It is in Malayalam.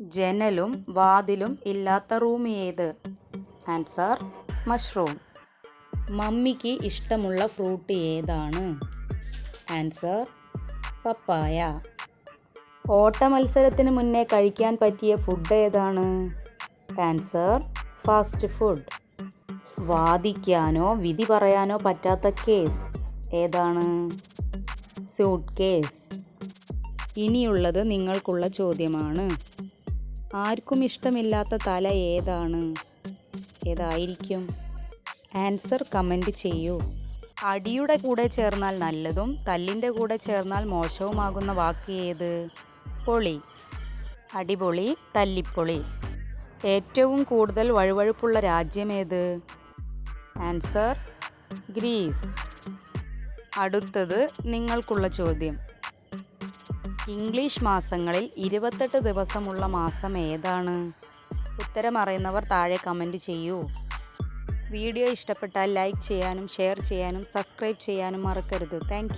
ജനലും വാതിലും ഇല്ലാത്ത റൂം ഏത്? Answer mushroom. മമ്മിക്ക് ഇഷ്ടമുള്ള ഫ്രൂട്ട് ഏതാണ്? Answer papaya. ഓട്ട മത്സരത്തിന് മുന്നേ കഴിക്കാൻ പറ്റിയ ഫുഡ് ഏതാണ്? Answer fast food. വാദിക്കാനോ വിധി പറയാനോ പറ്റാത്ത കേസ് ഏതാണ്? Suitcase. ഇനിയുള്ളത് നിങ്ങൾക്കുള്ള ചോദ്യമാണ്. ആർക്കും ഇഷ്ടമില്ലാത്ത തല ഏതാണ്? ഏതായിരിക്കും? ആൻസർ കമന്റ് ചെയ്യൂ. അടിയുടെ കൂടെ ചേർന്നാൽ നല്ലതും തല്ലിന്റെ കൂടെ ചേർന്നാൽ മോശവുമാകുന്ന വാക്ക് ഏത്? പൊളി. അടിപൊളി തല്ലിപ്പൊളി. ഏറ്റവും കൂടുതൽ വഴുവഴുപ്പുള്ള രാജ്യമേത് ആൻസർ ഗ്രീസ്. അടുത്തത് നിങ്ങൾക്കുള്ള ചോദ്യം. ഇംഗ്ലീഷ് മാസങ്ങളിൽ ഇരുപത്തെട്ട് ദിവസമുള്ള മാസം ഏതാണ്? ഉത്തരം അറിയുന്നവർ താഴെ കമന്റ് ചെയ്യൂ. വീഡിയോ ഇഷ്ടപ്പെട്ടാൽ ലൈക്ക് ചെയ്യാനും ഷെയർ ചെയ്യാനും സബ്സ്ക്രൈബ് ചെയ്യാനും മറക്കരുത്. താങ്ക്